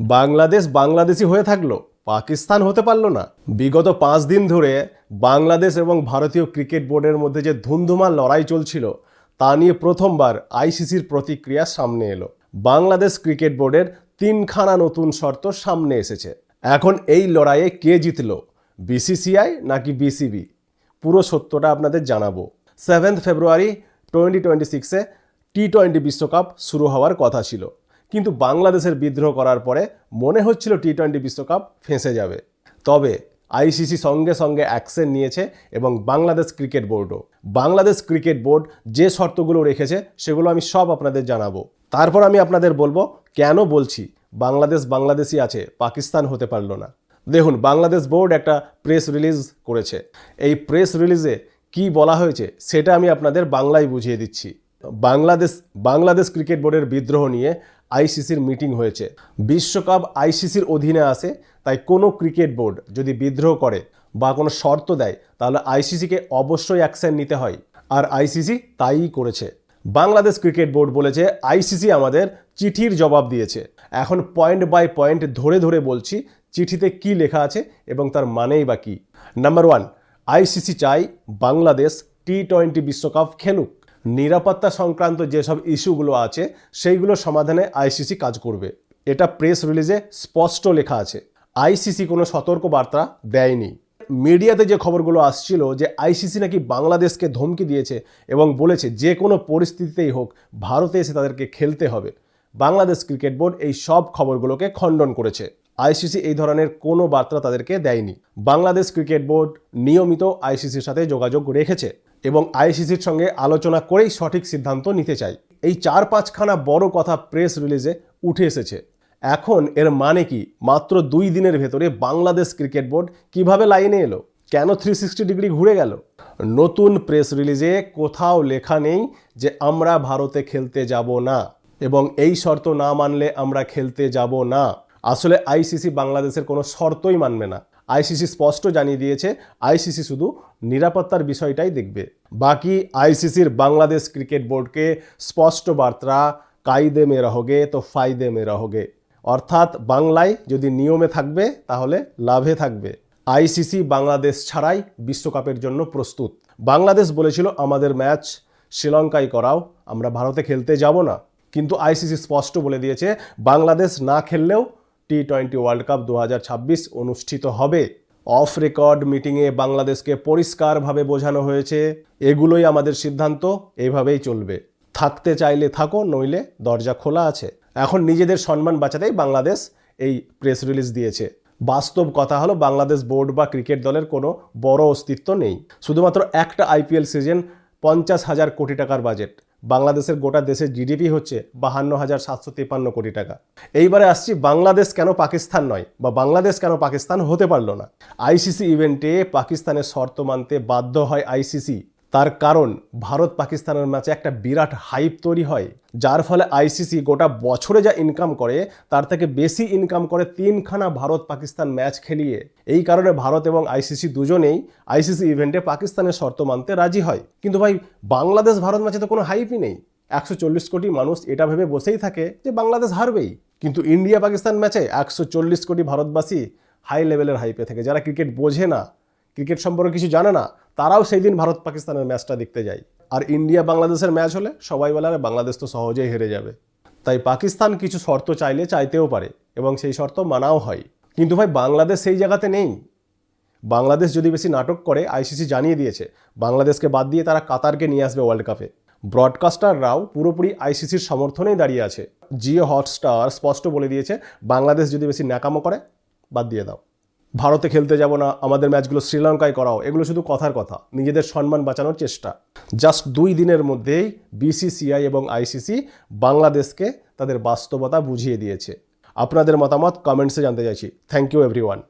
বাংলাদেশ বাংলাদেশি হয়ে থাকল, পাকিস্তান হতে পারল না। বিগত পাঁচ দিন ধরে বাংলাদেশ এবং ভারতীয় ক্রিকেট বোর্ডের মধ্যে যে ধুমধুমার লড়াই চলছিল, তা নিয়ে প্রথমবার আইসিসির প্রতিক্রিয়া সামনে এলো। বাংলাদেশ ক্রিকেট বোর্ডের তিনখানা নতুন শর্ত সামনে এসেছে। এখন এই লড়াইয়ে কে জিতল, বিসিসিআই নাকি বিসিবি? পুরো সত্যটা আপনাদের জানাব। সেভেন্থ ফেব্রুয়ারি টোয়েন্টি টোয়েন্টি সিক্সে টি টোয়েন্টি বিশ্বকাপ শুরু হওয়ার কথা ছিল। কিন্তু বাংলাদেশের বিদ্রোহ করার পরে মনে হচ্ছিল টি টোয়েন্টি বিশ্বকাপ ফেঁসে যাবে। তবে আইসিসি সঙ্গে সঙ্গে অ্যাকশন নিয়েছে এবং বাংলাদেশ ক্রিকেট বোর্ডও। বাংলাদেশ ক্রিকেট বোর্ড যে শর্তগুলো রেখেছে সেগুলো আমি সব আপনাদের জানাব। তারপর আমি আপনাদের বলব, কেন বলছি বাংলাদেশ বাংলাদেশি আছে, পাকিস্তান হতে পারল না? দেখুন, বাংলাদেশ বোর্ড একটা প্রেস রিলিজ করেছে। এই প্রেস রিলিজে কি বলা হয়েছে সেটা আমি আপনাদের বাংলায় বুঝিয়ে দিচ্ছি। বাংলাদেশ বাংলাদেশ ক্রিকেট বোর্ডের বিদ্রোহ নিয়ে আইসিসির মিটিং হয়েছে। বিশ্বকাপ আইসিসির অধীনে আসে তাই কোনো ক্রিকেট বোর্ড যদি বিদ্রোহ করে বা কোনো শর্ত দেয়, তাহলে আইসিসিকে অবশ্যই অ্যাকশন নিতে হয়। আর আইসিসি তাইই করেছে। বাংলাদেশ ক্রিকেট বোর্ড বলেছে, আইসিসি আমাদের চিঠির জবাব দিয়েছে। এখন পয়েন্ট বাই পয়েন্ট ধরে ধরে বলছি, চিঠিতে কি লেখা আছে এবং তার মানেই বা কী। নাম্বার ওয়ান, আইসিসি চাই বাংলাদেশ টি টোয়েন্টি বিশ্বকাপ খেলুক। নিরাপত্তা সংক্রান্ত যেসব ইস্যুগুলো আছে, সেইগুলো সমাধানে আইসিসি কাজ করবে। এটা প্রেস রিলিজে স্পষ্ট লেখা আছে। আইসিসি কোনো সতর্ক বার্তা দেয়নি। মিডিয়াতে যে খবরগুলো আসছিল যে আইসিসি নাকি বাংলাদেশকে ধমকি দিয়েছে এবং বলেছে যে কোনো পরিস্থিতিতেই হোক, ভারতে এসে তাদেরকে খেলতে হবে। বাংলাদেশ ক্রিকেট বোর্ড এই সব খবরগুলোকে খণ্ডন করেছে। আইসিসি এই ধরনের কোনো বার্তা তাদেরকে দেয়নি। বাংলাদেশ ক্রিকেট বোর্ড নিয়মিত আইসিসির সাথে যোগাযোগ রেখেছে এবং আইসিসির সঙ্গে আলোচনা করেই সঠিক সিদ্ধান্ত নিতে চাই এই চার পাঁচখানা বড় কথা প্রেস রিলিজে উঠে এসেছে। এখন এর মানে কি? মাত্র দুই দিনের ভেতরে বাংলাদেশ ক্রিকেট বোর্ড কীভাবে লাইনে এলো? কেন থ্রি সিক্সটি ডিগ্রি ঘুরে গেল? নতুন প্রেস রিলিজে কোথাও লেখা নেই যে আমরা ভারতে খেলতে যাব না এবং এই শর্ত না মানলে আমরা খেলতে যাব না। আসলে আইসিসি বাংলাদেশের কোনো শর্তই মানবে না। আইসিসি স্পষ্ট জানিয়ে দিয়েছে, আইসিসি শুধু নিরাপত্তার বিষয়টাই দেখবে। বাকি আইসিসির বাংলাদেশ ক্রিকেট বোর্ডকে স্পষ্ট বার্তা, কাইদে মে রহোগে তো ফাইদে মে রহগে। অর্থাৎ বাংলায় যদি নিয়মে থাকবে, তাহলে লাভে থাকবে। আইসিসি বাংলাদেশ ছাড়াই বিশ্বকাপের জন্য প্রস্তুত। বাংলাদেশ বলেছিল, আমাদের ম্যাচ শ্রীলঙ্কায় করাও, আমরা ভারতে খেলতে যাব না। কিন্তু আইসিসি স্পষ্ট বলে দিয়েছে, বাংলাদেশ না খেললেও টি টোয়েন্টি ওয়ার্ল্ড কাপ দু হাজার ছাব্বিশ অনুষ্ঠিত হবে। অফ রেকর্ড মিটিংয়ে বাংলাদেশকে পরিষ্কারভাবে বোঝানো হয়েছে। এগুলোই আমাদের সিদ্ধান্ত এইভাবেই চলবে। থাকতে চাইলে থাকো, নইলে দরজা খোলা আছে। এখন নিজেদের সম্মান বাঁচাতেই বাংলাদেশ এই প্রেস রিলিজ দিয়েছে। বাস্তব কথা হলো, বাংলাদেশ বোর্ড বা ক্রিকেট দলের কোনো বড় অস্তিত্ব নেই। শুধুমাত্র একটা আইপিএল সিজন পঞ্চাশ হাজার কোটি টাকার বাজেট বাংলাদেশের গোটা দেশের জিডিপি হচ্ছে বাহান্ন হাজার সাতশো তেপান্ন কোটি টাকা। এইবারে আসছি বাংলাদেশ কেন পাকিস্তান নয় বা বাংলাদেশ কেন পাকিস্তান হতে পারল না। আইসিসি ইভেন্টে পাকিস্তানের শর্ত মানতে বাধ্য হয় আইসিসি। তার কারণ ভারত পাকিস্তানের ম্যাচে একটা বিরাট হাইপ তৈরি হয়, যার ফলে আইসিসি গোটা বছরে যা ইনকাম করে, তার থেকে বেশি ইনকাম করে তিনখানা ভারত পাকিস্তান ম্যাচ খেলিয়ে। এই কারণে ভারত এবং আইসিসি দুজনেই আইসিসি ইভেন্টে পাকিস্তানের শর্ত মানতে রাজি হয়। কিন্তু ভাই, বাংলাদেশ ভারত ম্যাচে তো কোনো হাইপই নেই। একশো চল্লিশ কোটি মানুষ এটা ভেবে বসেই থাকে যে বাংলাদেশ হারবেই। কিন্তু ইন্ডিয়া পাকিস্তান ম্যাচে একশো চল্লিশ কোটি ভারতবাসী হাই লেভেলের হাইপে থাকে। যারা ক্রিকেট বোঝে না ক্রিকেট সম্পর্কে কিছু জানে না তারাও সেই দিন ভারত পাকিস্তানের ম্যাচটা দেখতে যায়। আর ইন্ডিয়া বাংলাদেশের ম্যাচ হলে সবাই বলে, আরে, বাংলাদেশ তো সহজেই হেরে যাবে। তাই পাকিস্তান কিছু শর্ত চাইলে চাইতেও পারে এবং সেই শর্ত মানাও হয়। কিন্তু ভাই, বাংলাদেশ সেই জায়গাতে নেই। বাংলাদেশ যদি বেশি নাটক করে, আইসিসি জানিয়ে দিয়েছে, বাংলাদেশকে বাদ দিয়ে তারা কাতারকে নিয়ে আসবে ওয়ার্ল্ড কাপে ব্রডকাস্টাররাও পুরোপুরি আইসিসির সমর্থনেই দাঁড়িয়ে আছে। জিও হটস্টার স্পষ্ট বলে দিয়েছে, বাংলাদেশ যদি বেশি ন্যাকামো করে, বাদ দিয়ে দাও। ভারতে খেলতে যাব না, আমাদের ম্যাচগুলো শ্রীলঙ্কায় করাও, এগুলো শুধু কথার কথা, নিজেদের সম্মান বাঁচানোর চেষ্টা। জাস্ট দুই দিনের মধ্যেই বিসিসিআই এবং আইসিসি বাংলাদেশকে তাদের বাস্তবতা বুঝিয়ে দিয়েছে। আপনাদের মতামত কমেন্টসে জানতে চাইছি। Thank you, everyone.